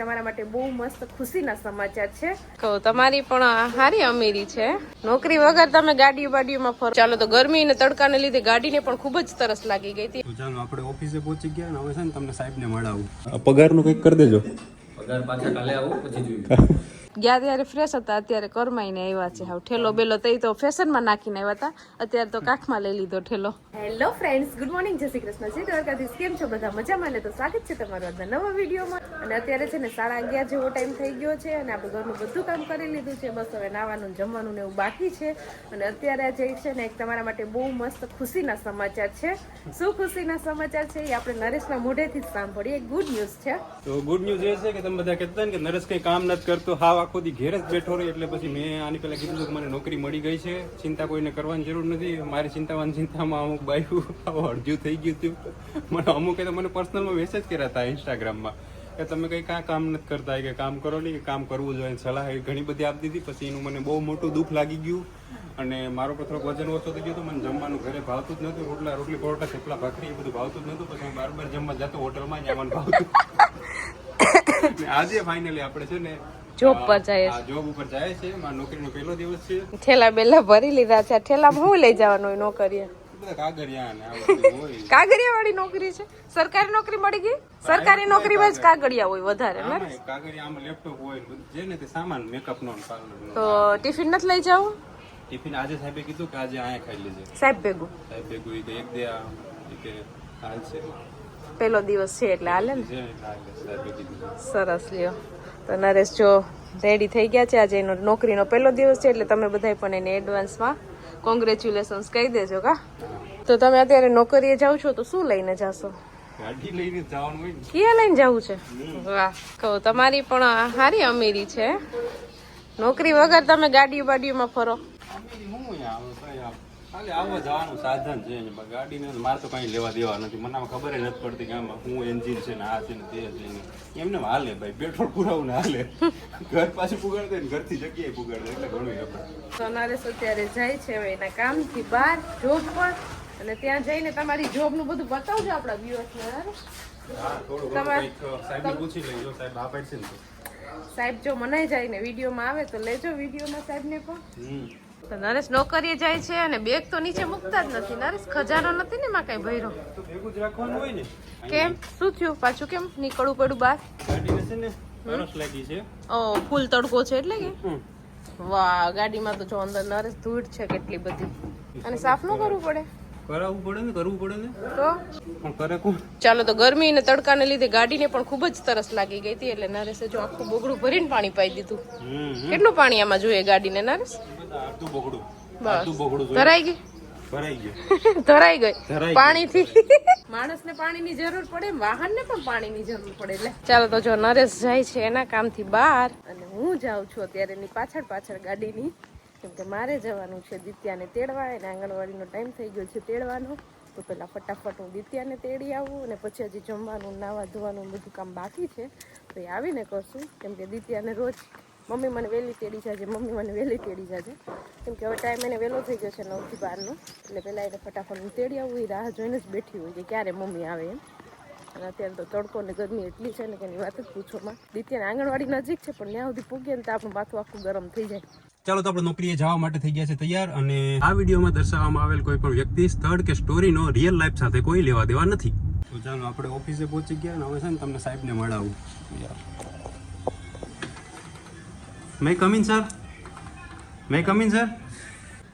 તમારા માટે બહુ મસ્ત ખુશીના સમાચાર છે. કહું તમારી પણ હારી અમીરી છે. નોકરી વગર તમે ગાડીઓ બાડીઓમાં ફરો. ચાલો તો ગરમી અને તડકાને લીધે ગાડીને પણ ખૂબ જ તરસ લાગી ગઈ હતી. તો ચાલો આપણે ઓફિસે પહોંચી ગયા ને હવે છે ને તમને સાહેબને મળાવું. પગારનું કંઈક કરી દેજો. પગાર પાછા કાલે આવો પછી જોઈએ. ગયા ત્યારે ફ્રેશ હતા અત્યારે કરમાઈને આવ્યા છે. હવે ઠેલો બેલો તઈ તો ફેશનમાં નાખીને આવ્યા હતા. અત્યારે તો કાખમાં લઈ લીધો ઠેલો. હેલો ફ્રેન્ડ્સ ગુડ મોર્નિંગ જય શ્રી કૃષ્ણ. જય દ્વારકાધીશ. કેમ છો બધા? મજામાં લે તો સ્વાગત છે તમારું આજના નવા વિડીયોમાં. અને અત્યારે છે ને સાડા અગિયાર જેવો ટાઈમ થઈ ગયો છે અને આપણે ઘરનું બધું કામ કરી લીધું છે. બસ હવે નાવાનું જમવાનું ને એવું બાકી છે. અને અત્યારે જે છે ને એક તમારા માટે બહુ મસ્ત ખુશીના સમાચાર છે. શું ખુશીના સમાચાર છે એ આપણે નરેશના મોઢેથી જ સાંભળીએ. ગુડ ન્યૂઝ છે. તો ગુડ ન્યૂઝ એ છે કે તમે બધા કહેતા કે નરેશ કંઈ કામ નથી કરતો, હાવ આખો દી ઘેર જ બેઠો રહી એટલે પછી મેં આની પહેલાં કીધું કે મને નોકરી મળી ગઈ છે. ચિંતા કોઈને કરવાની જરૂર નથી. મારી ચિંતાવાન ચિંતામાં અમુક બાયું અડજ્યું થઈ ગયું હતું. મને અમુકે તો મને પર્સનલમાં મેસેજ કર્યા હતા ઇન્સ્ટાગ્રામમાં કે તમે કંઈ કાં કામ નથી કરતા કે કામ કરો નહીં કે કામ કરવું જોઈએ. સલાહ એ ઘણી બધી આપી દીધી. પછી એનું મને બહુ મોટું દુઃખ લાગી ગયું. અને મારો પણ થોડોક વજન ઓછો થઈ ગયો તો મને જમવાનું ઘરે ભાવતું જ નહોતું. રોટલા રોટલી પરોઠા થેપલા ભાખરી એ બધું ભાવતું જ નહોતું. પછી હું બાર બાર જમવા જતો હોટલમાં જ આવવાનું ભાવતું. આજે ફાઇનલી આપણે છે ને જોબ પર જાય છે જોબ ઉપર જાય છે. મારા નોકરીનો પહેલો દિવસ છે. ઠેલા બેલા ભરી લીધા છે. આ ઠેલામાં હું લઈ જવાનું નોકરીએ? કાગળિયા વાળી નોકરી છે? સરકારી નોકરી મળી ગઈ? સરકારી નોકરીમાં જ કાગળિયા હોય વધારે તે ટિફિન નથી લઈ જવું ટિફિન આજે સાહેબે કીધું કે આજે અહીંયા ખાઈ લેજે. સાહેબ ભેગું. સાહેબ ભેગું એક દે કે હાલ છે. પેલો દિવસ છે એટલે હાલે ને? સરસ લ્યો. તો નરેશ જો રેડી થઈ ગયા છે આજે એનો નોકરીનો પહેલો દિવસ છે એટલે તમે બધાય પણ એને એડવાન્સમાં કોંગ્રેચ્યુલેશન્સ કહી દેજો કા? તો તમે અત્યારે નોકરીએ જાવ છો તો શું લઈને જાશો? ગાડી લઈને જવાનું હોય ક્યાં લઈને જવું છે? વાહ કહો તમારી પણ સારી અમીરી છે. નોકરી વગર તમે ગાડીઓ બાડીઓમાં ફરો. આવું જવાનું સાધન છે ગાડીને મારે તો કઈ લેવા દેવા નથી. મને આમાં ખબર નથી પડતી કે આમાં હું એન્જિન છે ને આ છે ને તે છે ને. એમને હાલે ભાઈ પેટ્રોલ પુરાવું ને હાલે. ઘર પાછું પુગાડ ને ઘરથી જગ્યાએ પુગાડ એટલે ઘણું આપણે તો અત્યારે જાય છે એના કામથી બહાર જોબ પર અને ત્યાં જઈને તમારી જોબનું બધું બતાવજો આપણા વ્યુઅર્સને સાહેબ ને સાહેબ જો મનાઈ જાય ને વિડીયોમાં આવે તો લેજો વિડીયોમાં સાહેબને પણ. તો નરેશ નોકરીએ જાય છે અને બેગ તો નીચે મૂકતા જ નથી. નરેશ ખજાનો નથી ને માં કઈ ભર્યો? તો ભેગું જ રાખવાનું હોય ને? કેમ? શું થયું? પાછું કેમ નીકળવું પડ્યું બહાર? ગાડીને છે ને? તરસ લાગી છે. ઓ ફૂલ તડકો છે એટલે કે? વાહ ગાડીમાં તો જો અંદર નરેશ ધૂળ છે કેટલી બધી. અને સાફ ન કરવું પડે? કરાવવું પડે ને કરવું પડે ને? તો? પણ કરે કોણ? ચાલો તો ગરમી અને તડકાને લીધે ગાડીને પણ ખૂબ જ તરસ લાગી ગઈ હતી એટલે નરેશે જો આખું બોગડું ભરીને પાણી પાઈ દીધું. કેટલું પાણી આમાં જોઈએ ગાડીને નરેશ? બધા અડધું બસ. ગઈ ભરાઈ ધરાઈ ગઈ. ધરાઈ ગઈ. પાણીથી. માણસને પાણીની જરૂર પડે વાહનને પણ પાણીની જરૂર પડે એટલે. ચાલો તો જો નરેશ જાય છે એના કામથી બહાર. અને હું જાઉં છું અત્યારે એની પાછળ પાછળ ગાડીની. કેમ કે મારે જવાનું છે દિત્યાને તેડવા એને આંગણવાડીનો ટાઈમ થઈ ગયો છે તેડવાનો. તો પહેલાં ફટાફટ હું દિત્યાને તેડી આવું અને પછી હજી જમવાનું નાવા ધોવાનું બધું કામ બાકી છે. તો એ આવીને કરશું. કેમ કે દિત્યાને રોજ મમ્મી મને વહેલી તેડી જાજે, મમ્મી મને વહેલી તેડી જાજે. કેમ કે હવે ટાઈમ એને વહેલો થઈ ગયો છે નવથી બારનો. એટલે પહેલાં એને ફટાફટ હું તેડી આવું, એ રાહ જોઈને જ બેઠી હોય કે ક્યારે મમ્મી આવે એમ. અને અત્યારે તો તડકો ને ગરમી એટલી છે ને કે એની વાત જ પૂછોમાં દિત્યાને આંગણવાડી નજીક છે, પણ ત્યાં સુધી પૂગીએ ને તો આપણું માથું આખું ગરમ થઈ જાય. ચાલો તો આપણે નોકરીએ જવા માટે થઈ ગયા છે તૈયાર અને આ વિડીયોમાં દર્શાવવામાં આવેલ કોઈ પણ વ્યક્તિ, સ્થળ કે સ્ટોરીનો રિયલ લાઈફ સાથે કોઈ લેવા દેવા નથી. તો ચાલો આપણે ઓફિસે પહોંચી ગયા અને હવે છે ને તમને સાહેબને મળાવું. May come in sir may come in sir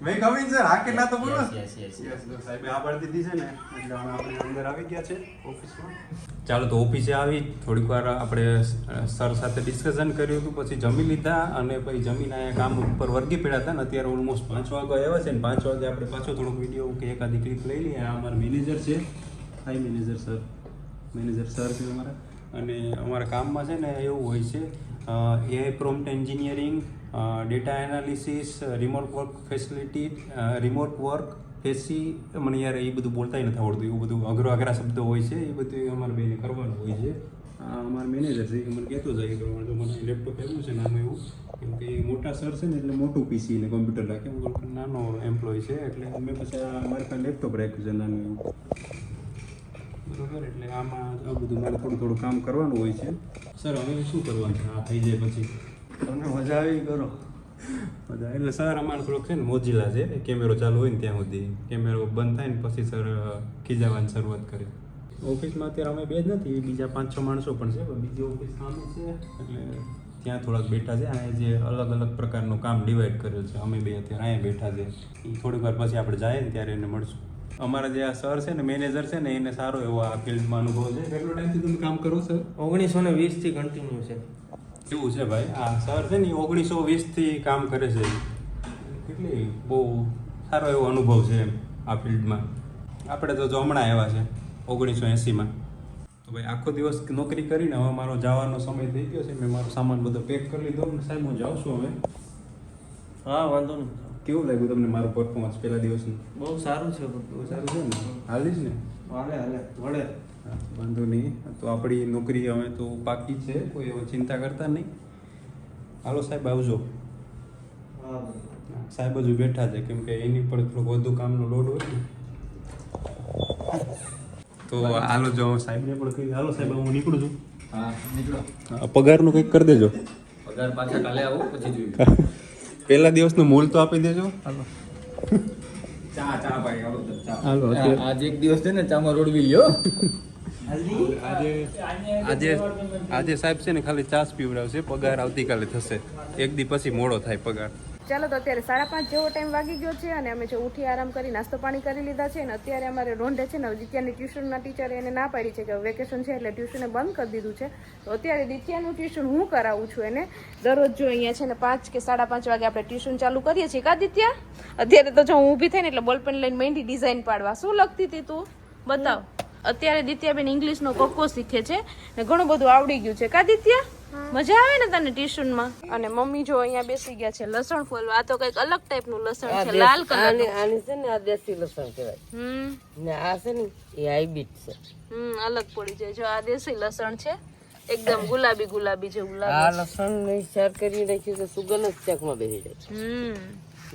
may come in sir હા કેટલા તો બોલો. યસ યસ યસ તો આ પાડી દીધી છે ને એટલે આપણે અંદર આવી ગયા છે ઓફિસમાં ચાલો તો ઓફિસે આવી થોડીક વાર આપણે સર સાથે ડિસ્કશન કર્યું હતું પછી જમી લીધા અને પછી જમીને અહીંયા કામ ઉપર વર્ગી પડ્યા હતા ને અત્યારે ઓલમોસ્ટ પાંચ વાગે આવ્યા છે ને પાંચ વાગે આપણે પાછો થોડોક વીડિયો કે એકાદી ક્લિપ લઈ લઈએ. આ અમારા મેનેજર છે. Hi manager sir manager sir છે અમારા. અને અમારા કામમાં છે ને એવું હોય છે AI prompt engineering data analysis remote work facility remote work facie મને યાર એ બધું બોલતાય નથી આવડતું. એવું બધું અઘરા અઘરા શબ્દો હોય છે, એ બધું અમારે બેને કરવાનું હોય છે. અમારા મેનેજર છે, એ મને કહેતો જાય તો મને લેપટોપ એવું છે નામ એવું. કેમ કે મોટા સર છે ને, એટલે મોટું પીસી ને કોમ્પ્યુટર રાખે. હું નાનો એમ્પ્લોય છે, એટલે મેં પછી મારી પાસે લેપટોપ રાખ્યું છે, નાનું એવું. બરોબર? એટલે આમાં આ બધું મારે થોડું થોડું કામ કરવાનું હોય છે. સર હવે શું કરવાનું આ થઈ જાય પછી. તમને મજા આવી કરો. મજા એટલે સર અમારે થોડોક છે ને મોજીલા છે. કેમેરો ચાલુ હોય ને ત્યાં સુધી. કેમેરો બંધ થાય ને પછી સર ખીજાવાની શરૂઆત કરે ઓફિસમાં અત્યારે અમે બે જ નથી બીજા પાંચ છ માણસો પણ છે. પણ બીજી ઓફિસ સામે છે. એટલે ત્યાં થોડાક બેઠા છે. અહીંયા જે અલગ અલગ પ્રકારનું કામ ડિવાઈડ કરેલ છે. અમે બે અત્યારે અહીંયા બેઠા છે. એ થોડીક વાર પછી આપણે જાય ને ત્યારે એને મળશું. અમારા જે આ સર છે ને મેનેજર છે ને એને સારો એવો આ ફિલ્ડમાં અનુભવ છે. કેટલો ટાઈમથી તમે કામ કરો સર? ઓગણીસો ને વીસથી કન્ટિન્યુ છે. એવું છે ભાઈ? આ સર છે ને ઓગણીસો વીસથી કામ કરે છે. કેટલી બહુ સારો એવો અનુભવ છે એમ આ ફિલ્ડમાં. આપણે તો જો હમણાં આવ્યા છે ઓગણીસો એંસીમાં. તો ભાઈ આખો દિવસ નોકરી કરીને હવે મારો જવાનો સમય થઈ ગયો છે. મેં મારો સામાન બધો પેક કરી લીધો ને સાહેબ હું જાઉં છું હવે. હા વાંધો નહીં. કેવું લાગ્યું તમને મારું પરફોર્મન્સ પહેલા દિવસનું? બહુ સારું છે બહુ સારું છે ને? હાલીશ ને? હાલે હાલે. વળે. વાંધો નહીં. તો આપણી નોકરી હવે તો પાકી છે કોઈ હવે ચિંતા કરતા નહીં. હાલો સાહેબ આવજો. સાહેબ હજુ બેઠા છે કેમ કે એની પર થોડોક વધુ કામનો લોડ હોય ને. તો હાલો જો સાહેબને પણ કહી હાલો સાહેબ હું નીકળું છું. હા નીકળો. પગારનું કંઈક કરી દેજો. પગાર પાછા કાલે આવો પછી જોઈએ. પહેલા દિવસનું મૂલ તો આપી દેજો. હાલો. ચા ચા ભાઈ હાલો ચા. હાલો, આજે એક દિવસ છે ને ચામાં રોડવી લ્યો. આજે આજે સાહેબ છે ને ખાલી ચાસ પીવડાવશે. પગાર આવતીકાલે થશે. એક દી પછી મોડો થાય પગાર. ચાલો તો અત્યારે સાડા પાંચ જેવો ટાઈમ વાગી ગયો છે અને અમે જો ઉઠી આરામ કરી નાસ્તો પાણી કરી લીધા છે અને અત્યારે અમારે રોંઢે છે ને દિત્યાની ટ્યુશનના ટીચરે એને ના પાડી છે કે વેકેશન છે એટલે ટ્યુશને બંધ કરી દીધું છે. તો અત્યારે દિત્યાનું ટ્યુશન હું કરાવું છું એને. દરરોજ જો અહીંયા છે ને પાંચ કે સાડા પાંચ વાગે આપણે ટ્યુશન ચાલુ કરીએ છીએ. કા દિત્યા? અત્યારે તો જો હું ઊભી થઈને એટલે બોલપેન લઈને મહેંદી ડિઝાઇન પાડવા. શું લખતી હતી તું? બતાવ. અત્યારે દિત્યાબેન ઇંગ્લિશનો કક્કો શીખે છે ને ઘણું બધું આવડી ગયું છે. કા દિત્યા? મજા આવે ને તને ટ્યુશનમાં? અને મમ્મી જો અહીંયા બેસી ગયા છે લસણ ફોલવા. આ તો કંઈક અલગ ટાઈપનું લસણ છે લાલ કલર આની આની છે ને આ દેશી લસણ કહેવાય. હમ. ને આ છે ને એ હાઇબ્રિડ છે. હમ અલગ પડી જાય. જો આ દેશી લસણ છે એકદમ ગુલાબી ગુલાબી જેવું લાગે આ લસણ ને શાક કરી રાખ્યું તો સુગંધ જ ચાકમાં બેસી જાય. હમ.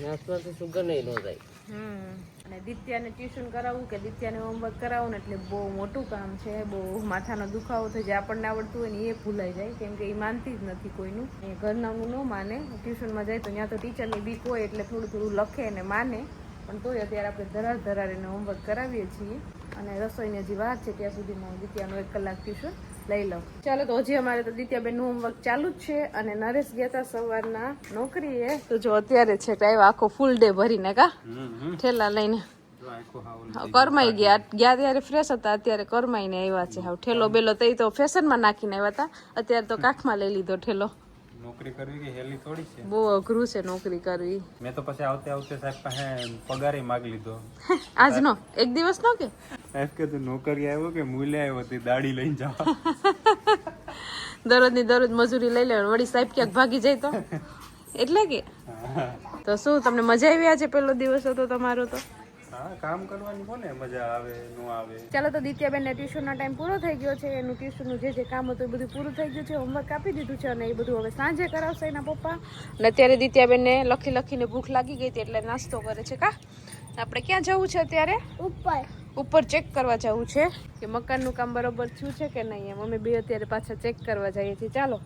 નાશમાંથી સુગંધ નો જાય. હમ. અને દિત્યાને ટ્યુશન કરાવવું કે દિત્યાને હોમવર્ક કરાવવું ને એટલે બહુ મોટું કામ છે, બહુ માથાનો દુખાવો થાય, જે આપણને આવડતું હોય ને એ ભૂલાઈ જાય, કેમ કે એ માનતી જ નથી કોઈનું. એ ઘરનાનું ન માને, ટ્યુશનમાં જાય તો ત્યાં તો ટીચરની બીક હોય એટલે થોડું થોડું લખે અને માને, પણ તોય અત્યારે આપણે ધરાર ધરાર એને હોમવર્ક કરાવીએ છીએ. અને રસોઈની હજી વાત છે, ત્યાં સુધીમાં દિત્યાનું એક કલાક ટ્યુશન લઈ લો ચાલો તો હજી અમારે તો દિત્યાબેનનું હોમવર્ક ચાલુ જ છે અને નરેશ ગયા હતા સવારના નોકરીએ. તો જો અત્યારે છે કે આખો ફૂલ ડે ભરીને કા? ઠેલા લઈને. કરમાઈ ગયા. ગયા. ત્યારે ફ્રેશ હતા અત્યારે કરમાઈને આવ્યા છે. હવે ઠેલો બેલો તો એ તો ફેશનમાં નાખીને આવ્યા હતા અત્યારે તો કાખમાં લઈ લીધો ઠેલો. નોકરી કરવી કે હેલી થોડી છે? બહુ અઘરું છે નોકરી કરવી. મેં તો પછી આવતે આવતે સાહેબ પાસે પગારે માગ લીધો. આજનો? એક દિવસ નો કે? સાહેબ કે તું નોકરી આવ્યો કે મૂલે આવ્યો તે દાડી લઈને જાવ દરરોજની દરરોજ મજૂરી લઈ લેવાનું. વળી સાહેબ ક્યાંક ભાગી જાય તો? એટલે કે? તો શું તમને મજા આવી આજે પેલો દિવસ હતો તમારો તો? કામ કરવાની કોને મજા આવે નો આવે? ચાલો તો દિત્યાબેનને ટ્યુશનનો ટાઈમ પૂરો થઈ ગયો છે. એનું ટ્યુશનનું જે જે કામ હતું એ બધું પૂરું થઈ ગયું છે. હોમવર્ક આપી દીધું છે અને એ બધું હવે સાંજે કરાવશે એના પપ્પા. અને અત્યારે દિત્યાબેનને લખી લખીને ભૂખ લાગી ગઈ હતી એટલે નાસ્તો કરે છે. કા? આપણે ક્યાં જવું છે અત્યારે? ઉપર. ઉપર ચેક કરવા જવું છે. કે મકાનનું કામ બરોબર થયું છે કે નહીં એમ? અમે બે અત્યારે પાછા ચેક કરવા જઈએ છીએ. ચાલો,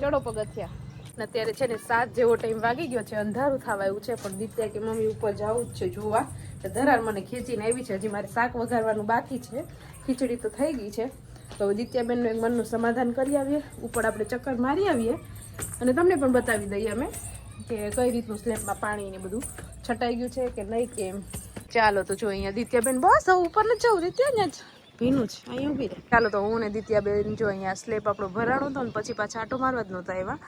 ચડો પગથિયા. અત્યારે છે ને સાત જેવો ટાઈમ વાગી ગયો છે. અંધારું થવા આવ્યું છે, પણ દિત્યા કે મમ્મી ઉપર જવું જ છે જોવા. તો ધરાર મને ખેંચીને આવી છે. હજી મારે શાક વઘારવાનું બાકી છે. ખીચડી તો થઈ ગઈ છે. તો દિત્યાબેનનું એક મનનું સમાધાન કરી આવીએ. ઉપર આપણે ચક્કર મારી આવીએ. અને તમને પણ બતાવી દઈએ અમે કે કઈ રીતનું સ્લેબમાં પાણી ને બધું છટાઈ ગયું છે કે નહીં કેમ ચાલો તો જો અહીંયા દિત્યાબેન બસ ઉપર નથી જવું દિત્યા જ. ભીનું છે અહીં ઊભી રહે. ચાલો તો હું ને દિત્યાબેન જો અહીંયા સ્લેબ આપણો ભરાણો હતો ને પછી પાછા આટો મારવા જ નહોતા આવ્યા.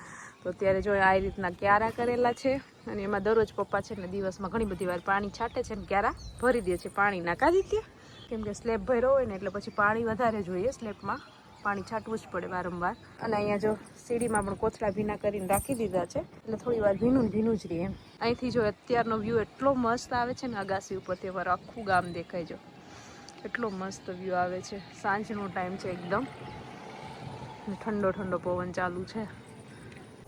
તો અત્યારે જો આ રીતના ક્યારા કરેલા છે અને એમાં દરરોજ પપ્પા છે ને દિવસમાં ઘણી બધી વાર પાણી છાંટે છે ને ક્યારા ભરી દે છે પાણી. નાખા દીધી કેમ કે સ્લેબ ભર્યો હોય ને એટલે પછી પાણી વધારે જોઈએ સ્લેબમાં પાણી છાંટવું જ પડે વારંવાર. અને અહીંયા જો સીડીમાં પણ કોથળા ભીના કરીને રાખી દીધા છે. એટલે થોડી વાર ભીનું ભીનું જ રહે એમ. અહીંથી જો અત્યારનો વ્યૂ એટલો મસ્ત આવે છે ને, અગાસી ઉપરથી અમારું આખું ગામ દેખાય જો. એટલો મસ્ત વ્યૂ આવે છે. સાંજનો ટાઈમ છે એકદમ. ઠંડો ઠંડો પવન ચાલુ છે.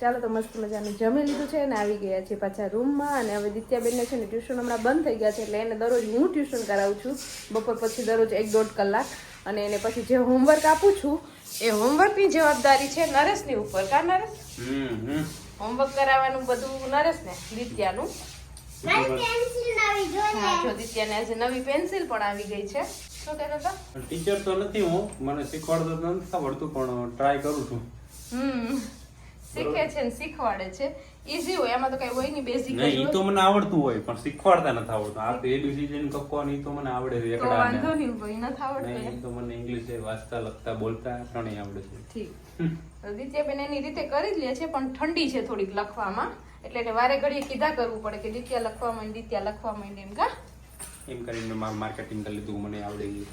ચાલો તો મસ્ત મજાનું જમી લીધું છે અને આવી ગયા છે પાછા રૂમમાં અને હવે દિત્યાબેનને છે ને ટ્યુશન હમણાં બંધ થઈ ગયા છે, એટલે એને દરરોજ હું ટ્યુશન કરાવું છું. બપોર પછી દરરોજ એક દોઢ કલાક. અને એને પછી જે હોમવર્ક આપું છું એ હોમવર્કની જવાબદારી છે નરેશની ઉપર કા નરેશ? હમ હમ. હોમવર્ક કરાવવાનું બધું નરેશ ને દિત્યાનું જો દિત્યાને આજે નવી પેન્સિલ પણ આવી ગઈ છે. શું કહેતો હતા? ટીચર તો નથી હું મને શીખવાડતો નથી આવડતું પણ ટ્રાય કરું છું. હમ. શીખે છે ને શીખવાડે છે. ઈઝી હોય એમાં તો કઈ હોય નહીં બેઝિક નહીં ઈ તો મને આવડતું હોય પણ શીખવાડતા નથી આવડતું. આ તો એબીસીડી ને કક્કો ને તો મને આવડે છે એકડા વાંધો નહીં ભાઈ નથી આવડતું નહીં ઈ તો મને ઇંગ્લિશ વાંચતા લખતા બોલતા ત્રણેય આવડે છે. ઠીક. દિત્યાબેન એની રીતે કરી જ લે છે પણ ઠંડી છે થોડીક લખવામાં. એટલે એને વારે ઘડીએ કીધા કરવું પડે કે દિત્યા લખવા માંડી દિત્યા લખવા માંડી એમ કા? એમ કરીને મેં માર્કેટિંગ કરી લીધું મને આવડે ગયું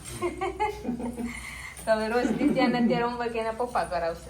તો હવે રોજ દિત્યાને અત્યારે હોમવર્ક એના પપ્પા કરાવશે.